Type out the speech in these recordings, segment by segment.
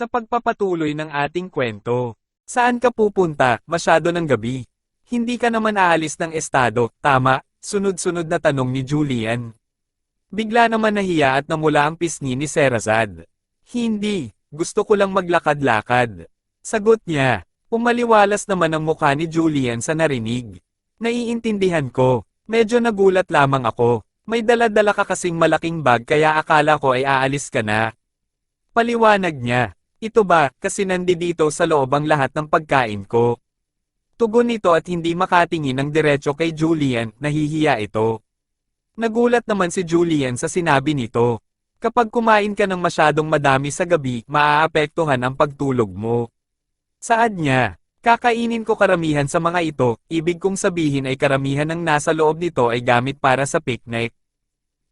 Sa pagpapatuloy ng ating kwento, saan ka pupunta, masyado ng gabi? Hindi ka naman aalis ng estado, tama, sunod-sunod na tanong ni Julian. Bigla naman nahiya at namula ang pisngi ni Serazad. Hindi, gusto ko lang maglakad-lakad. Sagot niya, umaliwalas naman ang mukha ni Julian sa narinig. Naiintindihan ko, medyo nagulat lamang ako. May dala-dala ka kasing malaking bag kaya akala ko ay aalis ka na. Paliwanag niya, ito ba, kasi nandito sa loob ang lahat ng pagkain ko. Tugon nito at hindi makatingin ng diretso kay Julian, nahihiya ito. Nagulat naman si Julian sa sinabi nito. Kapag kumain ka ng masyadong madami sa gabi, maaapektuhan ang pagtulog mo. Saad niya, kakainin ko karamihan sa mga ito, ibig kong sabihin ay karamihan ng nasa loob nito ay gamit para sa picnic.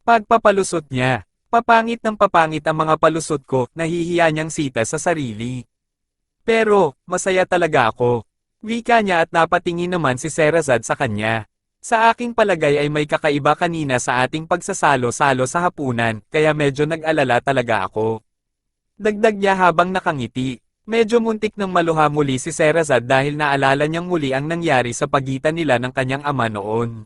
Pagpapalusot niya, papangit ng papangit ang mga palusot ko, nahihiya niyang sita sa sarili. Pero, masaya talaga ako. Wika niya at napatingin naman si Serazad sa kanya. Sa aking palagay ay may kakaiba kanina sa ating pagsasalo-salo sa hapunan, kaya medyo nag-alala talaga ako. Dagdag niya habang nakangiti. Medyo muntik nang maluha muli si Serazad dahil naalala niyang muli ang nangyari sa pagitan nila ng kanyang ama noon.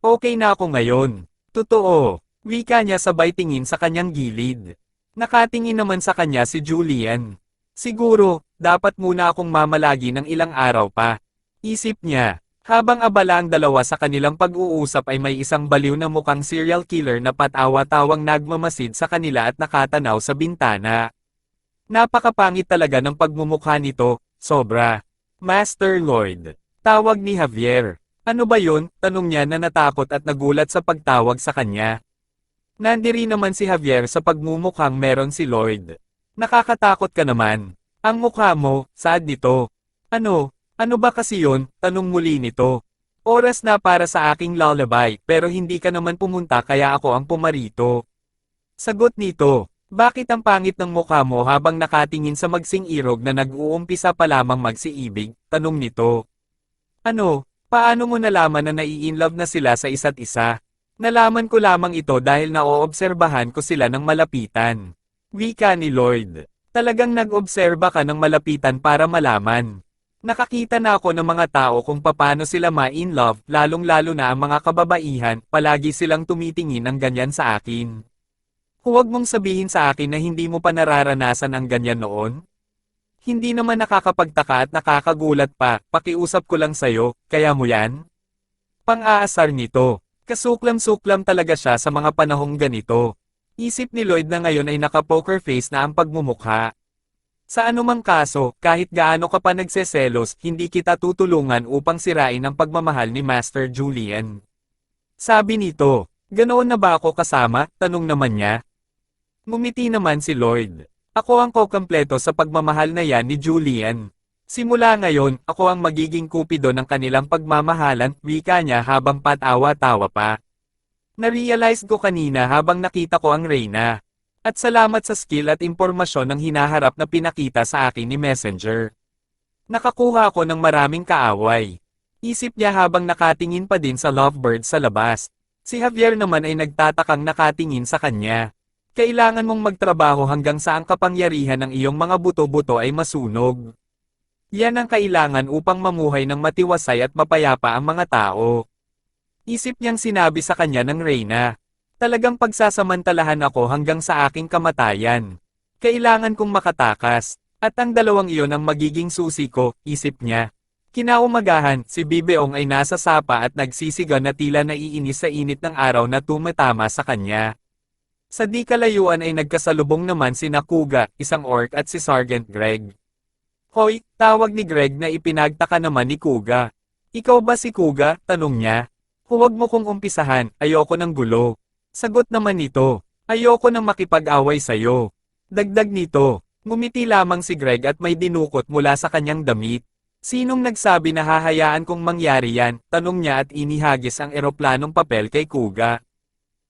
Okay na ako ngayon. Totoo. Wika niya sabay tingin sa kanyang gilid. Nakatingin naman sa kanya si Julian. Siguro, dapat muna akong mamalagi ng ilang araw pa. Isip niya, habang abala ang dalawa sa kanilang pag-uusap ay may isang baliw na mukhang serial killer na patawa-tawang nagmamasid sa kanila at nakatanaw sa bintana. Napakapangit talaga ng pagmumukha nito, sobra. Master Lloyd. Tawag ni Javier. Ano ba yun? Tanong niya na natakot at nagulat sa pagtawag sa kanya. Nandiri naman si Javier sa pagmumukhang meron si Lloyd. Nakakatakot ka naman. Ang mukha mo, sad nito. Ano, ano ba kasi yun? Tanong muli nito. Oras na para sa aking lullaby, pero hindi ka naman pumunta kaya ako ang pumarito. Sagot nito, bakit ang pangit ng mukha mo habang nakatingin sa magsing irog na nag-uumpisa pa lamang magsiibig? Tanong nito. Ano, paano mo nalaman na nai-inlove na sila sa isa't isa? Nalaman ko lamang ito dahil naoobserbahan ko sila ng malapitan. Wika ni Lloyd. Talagang nag-obserba ka ng malapitan para malaman. Nakakita na ako ng mga tao kung paano sila ma-in love, lalong-lalo na ang mga kababaihan, palagi silang tumitingin ng ganyan sa akin. Huwag mong sabihin sa akin na hindi mo pa nararanasan ang ganyan noon. Hindi naman nakakapagtaka at nakakagulat pa, pakiusap ko lang sa'yo, kaya mo yan? Pang-aasar nito. Kasuklam-suklam talaga siya sa mga panahong ganito. Isip ni Lloyd na ngayon ay naka-poker face na ang pagmumukha. Sa anumang kaso, kahit gaano ka pa nagseselos, hindi kita tutulungan upang sirain ang pagmamahal ni Master Julian. Sabi nito, ganoon na ba ako kasama? Tanong naman niya. Ngumiti naman si Lloyd. Ako ang kokompleto sa pagmamahal na yan ni Julian. Simula ngayon, ako ang magiging kupido ng kanilang pagmamahalan, wika niya habang patawa-tawa pa. Narealize ko kanina habang nakita ko ang Reyna. At salamat sa skill at impormasyon ng hinaharap na pinakita sa akin ni Messenger. Nakakuha ako ng maraming kaaway. Isip niya habang nakatingin pa din sa lovebird sa labas. Si Javier naman ay nagtatakang nakatingin sa kanya. Kailangan mong magtrabaho hanggang sa ang kapangyarihan ng iyong mga buto-buto ay masunog. Yan ang kailangan upang mamuhay ng matiwasay at mapayapa ang mga tao. Isip niyang sinabi sa kanya ng Reyna. Talagang pagsasamantalahan ako hanggang sa aking kamatayan. Kailangan kong makatakas, at ang dalawang iyon ang magiging susi ko, isip niya. Kinaumagahan, si Bibeong ay nasa sapa at nagsisiga na tila naiinis sa init ng araw na tumatama sa kanya. Sa di kalayuan ay nagkasalubong naman si Nakuga, isang orc at si Sergeant Greg. Hoy, tawag ni Greg na ipinagtaka naman ni Kuga. Ikaw ba si Kuga? Tanong niya. Huwag mo kong umpisahan, ayoko ng gulo. Sagot naman nito, ayoko nang makipag-away sa'yo. Dagdag nito, ngumiti lamang si Greg at may dinukot mula sa kanyang damit. Sinong nagsabi na hahayaan kong mangyari yan? Tanong niya at inihagis ang eroplanong papel kay Kuga.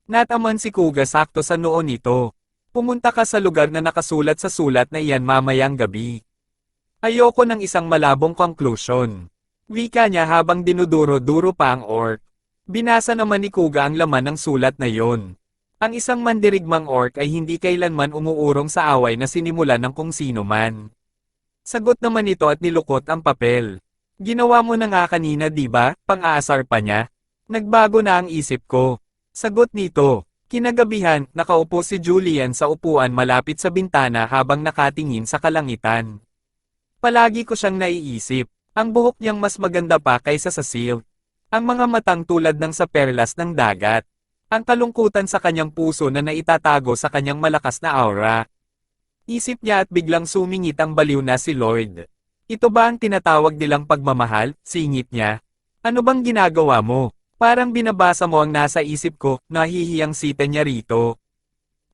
Nataman si Kuga sakto sa noon nito. Pumunta ka sa lugar na nakasulat sa sulat na iyan mamayang gabi. Ayoko ng isang malabong conclusion. Wika niya habang dinuduro-duro pa ang orc. Binasa naman ni Kuga ang laman ng sulat na yon. Ang isang mandirigmang orc ay hindi kailanman umuurong sa away na sinimulan ng kung sino man. Sagot naman ito at nilukot ang papel. Ginawa mo na nga kanina ba, pang-aasar pa niya? Nagbago na ang isip ko. Sagot nito. Kinagabihan, nakaupo si Julian sa upuan malapit sa bintana habang nakatingin sa kalangitan. Palagi ko siyang naiisip. Ang buhok niyang mas maganda pa kaysa sa silk. Ang mga matang tulad ng sa perlas ng dagat. Ang kalungkutan sa kanyang puso na naitatago sa kanyang malakas na aura. Isip niya at biglang sumingit ang baliw na si Lloyd. Ito ba ang tinatawag nilang pagmamahal? Singit niya. Ano bang ginagawa mo? Parang binabasa mo ang nasa isip ko, nahihiyang sita niya rito.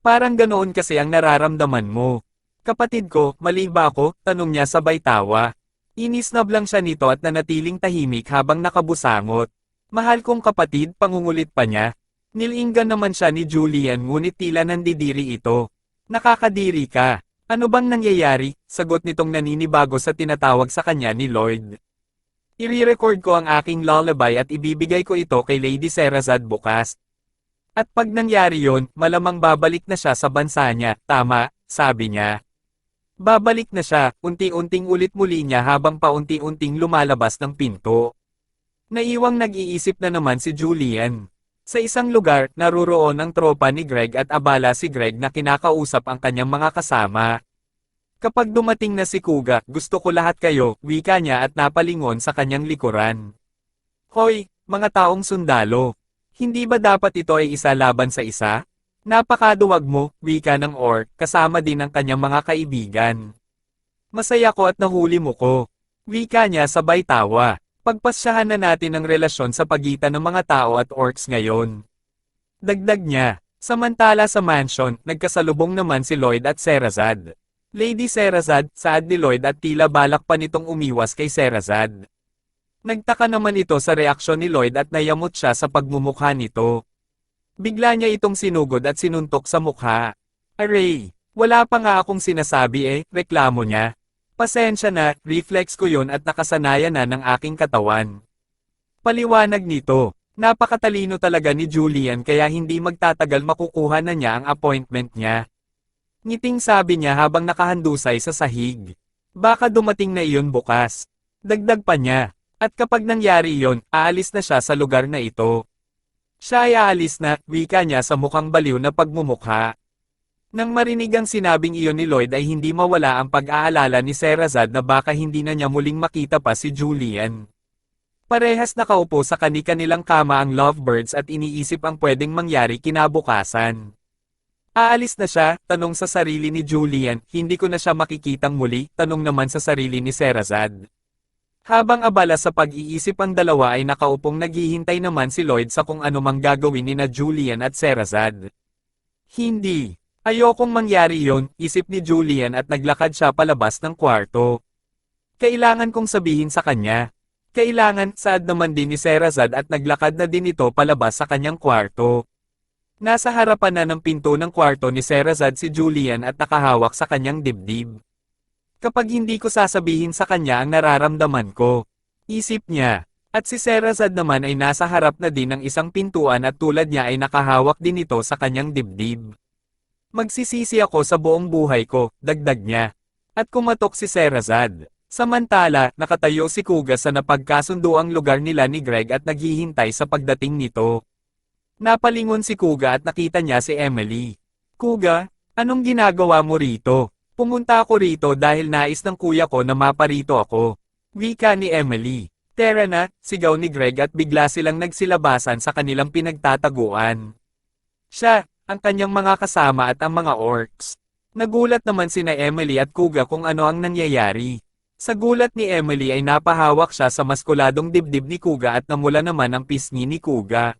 Parang ganoon kasi ang nararamdaman mo. Kapatid ko, mali ba ako? Tanong niya sabay tawa. Inisnab lang siya nito at nanatiling tahimik habang nakabusangot. Mahal kong kapatid, pangungulit pa niya. Nilinggan naman siya ni Julian ngunit tila nandidiri ito. Nakakadiri ka. Ano bang nangyayari? Sagot nitong naninibago sa tinatawag sa kanya ni Lloyd. I-record ko ang aking lullaby at ibibigay ko ito kay Lady Serazad bukas. At pag nangyari yon, malamang babalik na siya sa bansa niya, tama, sabi niya. Babalik na siya, unti-unting ulit muli niya habang paunti-unting lumalabas ng pinto. Naiwang nag-iisip na naman si Julian. Sa isang lugar, naruroon ang tropa ni Greg at abala si Greg na kinakausap ang kanyang mga kasama. Kapag dumating na si Kuga, gusto ko lahat kayo, wika niya at napalingon sa kanyang likuran. Hoy, mga taong sundalo. Hindi ba dapat ito ay isa laban sa isa? Napakaduwag mo, wika ng orc, kasama din ang kanyang mga kaibigan. Masaya ko at nahuli mo ko. Wika niya sabay tawa. Pagpasyahan na natin ang relasyon sa pagitan ng mga tao at orcs ngayon. Dagdag niya, samantala sa mansion, nagkasalubong naman si Lloyd at Serazad. Lady Serazad, saad ni Lloyd at tila balak pa nitong umiwas kay Serazad. Nagtaka naman ito sa reaksyon ni Lloyd at nayamot siya sa pagmumukha nito. Bigla niya itong sinugod at sinuntok sa mukha. Aray, wala pa nga akong sinasabi eh, reklamo niya. Pasensya na, reflex ko yon at nakasanayan na ng aking katawan. Paliwanag nito, napakatalino talaga ni Julian kaya hindi magtatagal makukuha na niya ang appointment niya. Ngiting sabi niya habang nakahandusay sa sahig. Baka dumating na iyon bukas. Dagdag pa niya. At kapag nangyari iyon, aalis na siya sa lugar na ito. Siya ay aalis na, wika niya sa mukhang baliw na pagmumukha. Nang marinig ang sinabing iyon ni Lloyd ay hindi mawala ang pag-aalala ni Serazad na baka hindi na niya muling makita pa si Julian. Parehas nakaupo sa kani-kanilang kama ang lovebirds at iniisip ang pwedeng mangyari kinabukasan. Aalis na siya, tanong sa sarili ni Julian, hindi ko na siya makikitang muli, tanong naman sa sarili ni Serazad. Habang abala sa pag-iisip ang dalawa ay nakaupong naghihintay naman si Lloyd sa kung ano gagawin ni na Julian at Serazad. Hindi. Ayokong mangyari yon, isip ni Julian at naglakad siya palabas ng kwarto. Kailangan kong sabihin sa kanya. Kailangan, saad naman din ni Serazad at naglakad na din ito palabas sa kanyang kwarto. Nasa harapan na ng pinto ng kwarto ni Serazad si Julian at nakahawak sa kanyang dibdib. Kapag hindi ko sasabihin sa kanya ang nararamdaman ko, isip niya, at si Serazad naman ay nasa harap na din ng isang pintuan at tulad niya ay nakahawak din ito sa kanyang dibdib. Magsisisi ako sa buong buhay ko, dagdag niya. At kumatok si Serazad. Samantala, nakatayo si Kuga sa napagkasundo ang lugar nila ni Greg at naghihintay sa pagdating nito. Napalingon si Kuga at nakita niya si Emily. Kuga, anong ginagawa mo rito? Pumunta ako rito dahil nais ng kuya ko na maparito ako. Wika ni Emily. Tara na, sigaw ni Greg at bigla silang nagsilabasan sa kanilang pinagtataguan. Siya, ang kanyang mga kasama at ang mga orcs. Nagulat naman sina Emily at Kuga kung ano ang nangyayari. Sa gulat ni Emily ay napahawak siya sa maskuladong dibdib ni Kuga at namula naman ang pisngi ni Kuga.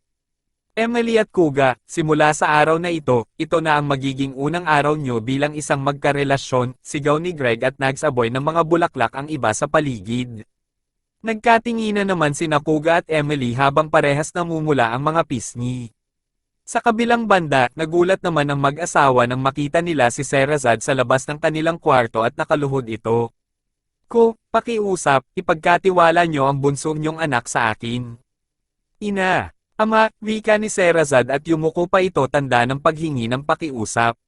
Emily at Kuga, simula sa araw na ito, ito na ang magiging unang araw nyo bilang isang magkarelasyon, sigaw ni Greg at nagsaboy ng mga bulaklak ang iba sa paligid. Nagkatinginan naman sina Kuga at Emily habang parehas namumula ang mga pisngi. Sa kabilang banda, nagulat naman ang mag-asawa nang makita nila si Serazad sa labas ng kanilang kwarto at nakaluhod ito. Ko, pakiusap, ipagkatiwala nyo ang bunso nyong anak sa akin. Ina, Ama, wika ni Serazad at yumuko pa ito tanda ng paghingi ng pakiusap.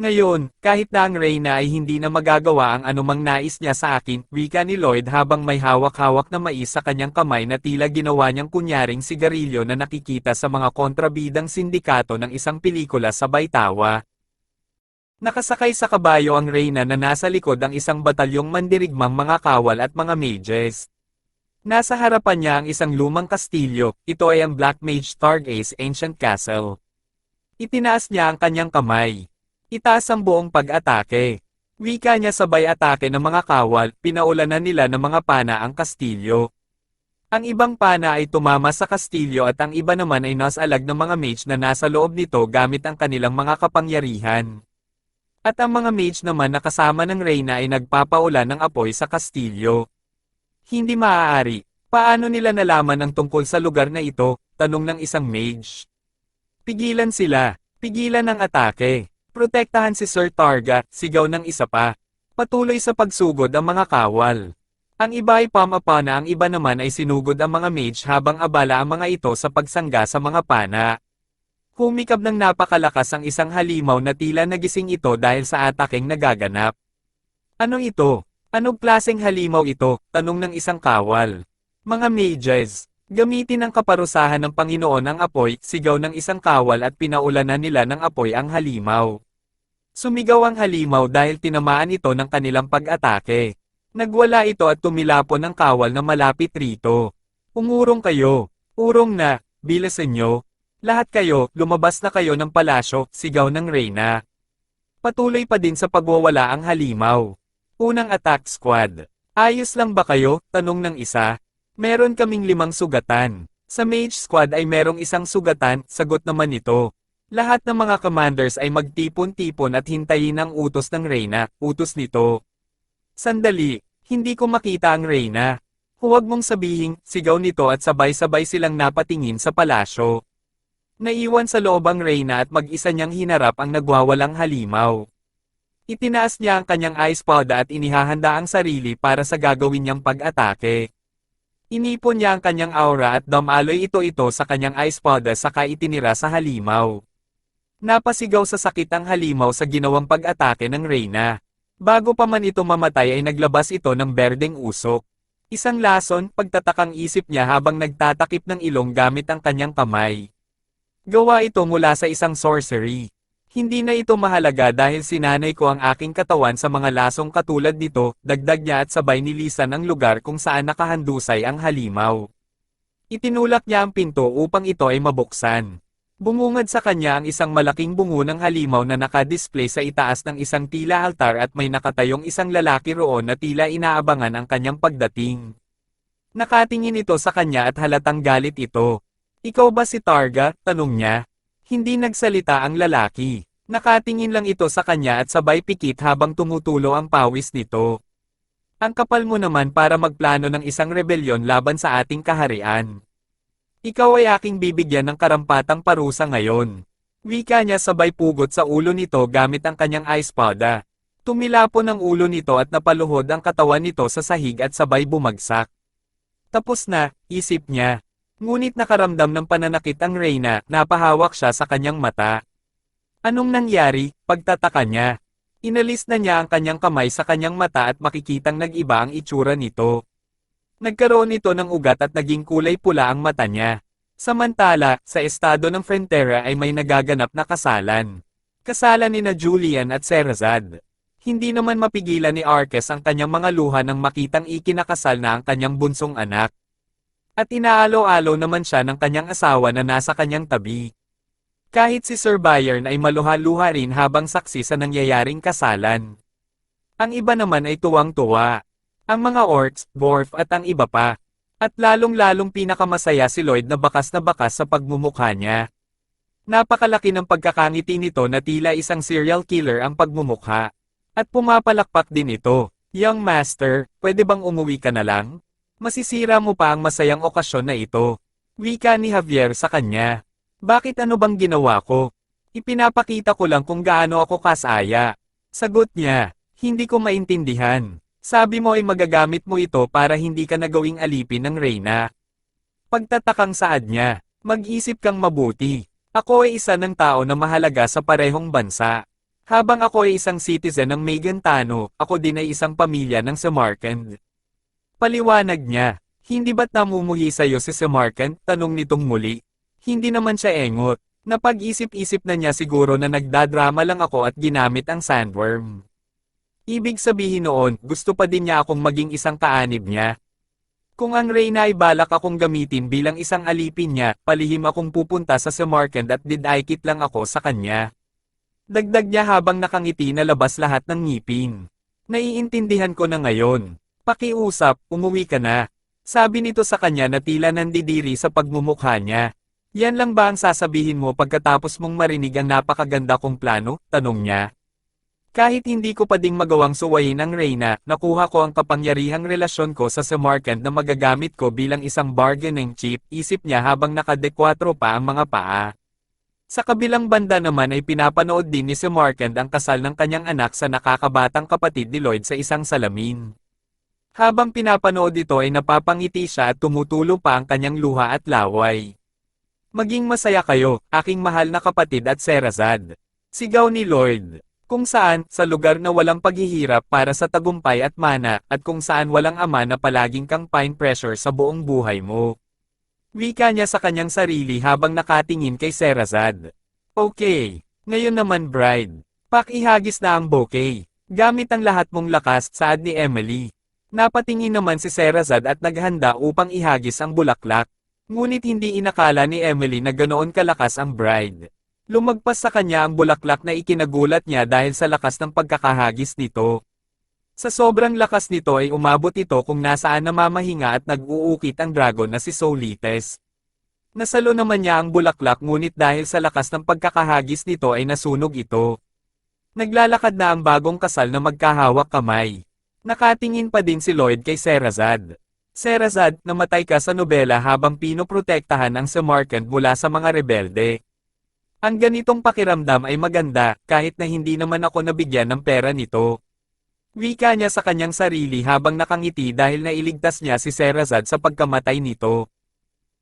Ngayon, kahit na ang Reyna ay hindi na magagawa ang anumang nais niya sa akin, wika ni Lloyd habang may hawak-hawak na mais sa kanyang kamay na tila ginawa niyang kunyaring sigarilyo na nakikita sa mga kontrabidang sindikato ng isang pelikula sa Baytawa. Nakasakay sa kabayo ang Reyna na nasa likod ang isang batalyong mandirigmang mga kawal at mga mages. Nasa harapan niya ang isang lumang kastilyo, ito ay ang Black Mage Stargaze Ancient Castle. Itinaas niya ang kanyang kamay. Itaas ang buong pag-atake. Wika niya sabay atake ng mga kawal, pinaulanan nila ng mga pana ang kastilyo. Ang ibang pana ay tumama sa kastilyo at ang iba naman ay nasalag ng mga mage na nasa loob nito gamit ang kanilang mga kapangyarihan. At ang mga mage naman na kasama ng Reyna ay nagpapaulan ng apoy sa kastilyo. Hindi maaari. Paano nila nalaman ang tungkol sa lugar na ito? Tanong ng isang mage. Pigilan sila. Pigilan ang atake. Protektahan si Sir Targa, sigaw ng isa pa. Patuloy sa pagsugod ang mga kawal. Ang iba ay pamapa na ang iba naman ay sinugod ang mga mage habang abala ang mga ito sa pagsangga sa mga pana. Humikab ng napakalakas ang isang halimaw na tila nagising ito dahil sa ataking nagaganap. Anong ito? Anong klaseng halimaw ito? Tanong ng isang kawal. Mga mages, gamitin ang kaparusahan ng Panginoon ang apoy, sigaw ng isang kawal at pinaulanan nila ng apoy ang halimaw. Sumigaw ang halimaw dahil tinamaan ito ng kanilang pag-atake. Nagwala ito at tumilapon ng kawal na malapit rito. Umurong kayo. Urong na, bilasan nyo. Lahat kayo, lumabas na kayo ng palasyo, sigaw ng Reyna. Patuloy pa din sa pagwawala ang halimaw. Unang attack squad. Ayos lang ba kayo? Tanong ng isa. Meron kaming limang sugatan. Sa mage squad ay merong isang sugatan, sagot naman ito. Lahat ng mga commanders ay magtipon-tipon at hintayin ang utos ng Reyna, utos nito. Sandali, hindi ko makita ang Reyna. Huwag mong sabihin, sigaw nito at sabay-sabay silang napatingin sa palasyo. Naiwan sa loob ang Reyna at mag-isa niyang hinarap ang nagwawalang halimaw. Itinaas niya ang kanyang ice powder at inihahanda ang sarili para sa gagawin niyang pag-atake. Inipon niya ang kanyang aura at damaloy ito-ito sa kanyang ice powder saka itinira sa halimaw. Napasigaw sa sakit ang halimaw sa ginawang pag-atake ng Reyna. Bago pa man ito mamatay ay naglabas ito ng berdeng usok. Isang lason, pagtatakang isip niya habang nagtatakip ng ilong gamit ang kanyang kamay. Gawa ito mula sa isang sorcery. Hindi na ito mahalaga dahil sinanay ko ang aking katawan sa mga lasong katulad nito, dagdag niya at sabay nilisan ang lugar kung saan nakahandusay ang halimaw. Itinulak niya ang pinto upang ito ay mabuksan. Bumungad sa kanya ang isang malaking bungo ng halimaw na nakadisplay sa itaas ng isang tila altar at may nakatayong isang lalaki roon na tila inaabangan ang kanyang pagdating. Nakatingin ito sa kanya at halatang galit ito. Ikaw ba si Targa? Tanong niya. Hindi nagsalita ang lalaki. Nakatingin lang ito sa kanya at sabay pikit habang tumutulo ang pawis nito. Ang kapal mo naman para magplano ng isang rebelyon laban sa ating kaharian. Ikaw ay aking bibigyan ng karampatang parusa ngayon. Wika niya sabay pugot sa ulo nito gamit ang kanyang ice powder. Tumilapon ang ulo nito at napaluhod ang katawan nito sa sahig at sabay bumagsak. Tapos na, isip niya. Ngunit nakaramdam ng pananakit ang Reyna, napahawak siya sa kanyang mata. Anong nangyari? Pagtataka niya. Inalis na niya ang kanyang kamay sa kanyang mata at makikitang nag-iba ang itsura nito. Nagkaroon ito ng ugat at naging kulay pula ang mata niya. Samantala, sa estado ng Frontera ay may nagaganap na kasalan. Kasalan ni na Julian at Serazad. Hindi naman mapigilan ni Arques ang kanyang mga luha nang makitang ikinakasal na ang kanyang bunsong anak. At inaalo-alo naman siya ng kanyang asawa na nasa kanyang tabi. Kahit si Sir Bayern ay maluha-luha rin habang saksi sa nangyayaring kasalan. Ang iba naman ay tuwang-tuwa. Ang mga orcs, dwarf at ang iba pa. At lalong-lalong pinakamasaya si Lloyd na bakas na bakas sa pagmumukha niya. Napakalaki ng pagkakangiti nito na tila isang serial killer ang pagmumukha. At pumapalakpak din ito. Young Master, pwede bang umuwi ka na lang? Masisira mo pa ang masayang okasyon na ito. Wika ni Javier sa kanya. Bakit ano bang ginawa ko? Ipinapakita ko lang kung gaano ako kasaya. Sagot niya, hindi ko maintindihan. Sabi mo ay magagamit mo ito para hindi ka nagawing alipin ng Reyna. Pagtatakang saad niya, Mag-isip kang mabuti. Ako ay isa ng tao na mahalaga sa parehong bansa. Habang ako ay isang citizen ng Megantano, ako din ay isang pamilya ng Samarkand. Paliwanag niya, hindi ba't namumuhi sa'yo si Samarkand? Tanong nitong muli. Hindi naman siya engot. Napag-isip-isip na niya siguro na nagdadrama lang ako at ginamit ang sandworm. Ibig sabihin noon, gusto pa din niya akong maging isang kaanib niya. Kung ang Reyna ay balak akong gamitin bilang isang alipin niya, palihim akong pupunta sa Samarkand at didaykit lang ako sa kanya. Dagdag niya habang nakangiti na labas lahat ng ngipin. Naiintindihan ko na ngayon. Pakiusap, umuwi ka na. Sabi nito sa kanya na tila nandidiri sa pagmumukha niya. Yan lang ba ang sasabihin mo pagkatapos mong marinig ang napakaganda kong plano? Tanong niya. Kahit hindi ko pa ding magawang suwayin ang Reyna, nakuha ko ang kapangyarihang relasyon ko sa Samarkand na magagamit ko bilang isang bargaining chip, isip niya habang nakadekwatro pa ang mga paa. Sa kabilang banda naman ay pinapanood din ni Samarkand ang kasal ng kanyang anak sa nakakabatang kapatid ni Lloyd sa isang salamin. Habang pinapanood ito ay napapangiti siya at tumutulo pa ang kanyang luha at laway. Maging masaya kayo, aking mahal na kapatid at Serazad. Sigaw ni Lloyd. Kung saan, sa lugar na walang paghihirap para sa tagumpay at mana, at kung saan walang ama na palaging kang pine pressure sa buong buhay mo. Wika niya sa kanyang sarili habang nakatingin kay Serazad. Okay, ngayon naman bride. Pakihagis na ang bouquet. Gamit ang lahat mong lakas, saad ni Emily. Napatingin naman si Serazad at naghanda upang ihagis ang bulaklak. Ngunit hindi inakala ni Emily na ganoon kalakas ang bride. Lumagpas sa kanya ang bulaklak na ikinagulat niya dahil sa lakas ng pagkakahagis nito. Sa sobrang lakas nito ay umabot ito kung nasaan namamahinga at nag-uukit ang dragon na si Solites. Nasalo naman niya ang bulaklak ngunit dahil sa lakas ng pagkakahagis nito ay nasunog ito. Naglalakad na ang bagong kasal na magkahawak kamay. Nakatingin pa din si Lloyd kay Serazad. Serazad, namatay ka sa nobela habang pinoprotektahan ang Samarkand mula sa mga rebelde. Ang ganitong pakiramdam ay maganda, kahit na hindi naman ako nabigyan ng pera nito. Wika niya sa kanyang sarili habang nakangiti dahil nailigtas niya si Serazad sa pagkamatay nito.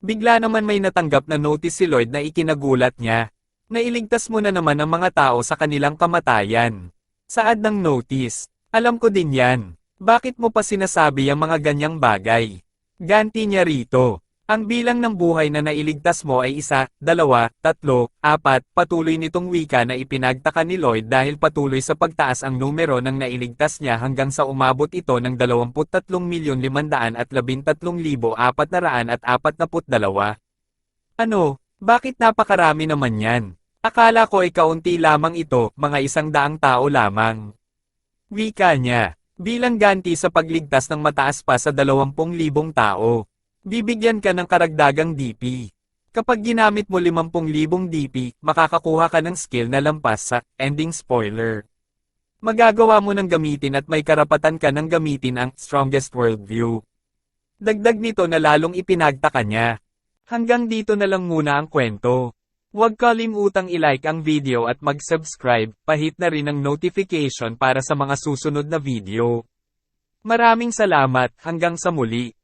Bigla naman may natanggap na notice si Lloyd na ikinagulat niya. Nailigtas mo na naman ang mga tao sa kanilang kamatayan. Saad ng notice. Alam ko din yan. Bakit mo pa sinasabi ang mga ganyang bagay? Ganti niya rito. Ang bilang ng buhay na nailigtas mo ay isa, dalawa, tatlo, apat, patuloy nitong wika na ipinagtaka ni Lloyd dahil patuloy sa pagtaas ang numero ng nailigtas niya hanggang sa umabot ito ng 23,513,442. Ano, bakit napakarami naman yan? Akala ko ay kaunti lamang ito, mga isang daang tao lamang. Wika niya, bilang ganti sa pagligtas ng mataas pa sa 20,000 tao. Bibigyan ka ng karagdagang DP. Kapag ginamit mo 50,000 DP, makakakuha ka ng skill na lampas sa ending spoiler. Magagawa mo ng gamitin at may karapatan ka ng gamitin ang strongest worldview. Dagdag nito na lalong ipinagtaka niya. Hanggang dito na lang muna ang kwento. Huwag kalimutang ilike ang video at mag-subscribe, pahit na rin ang notification para sa mga susunod na video. Maraming salamat, hanggang sa muli.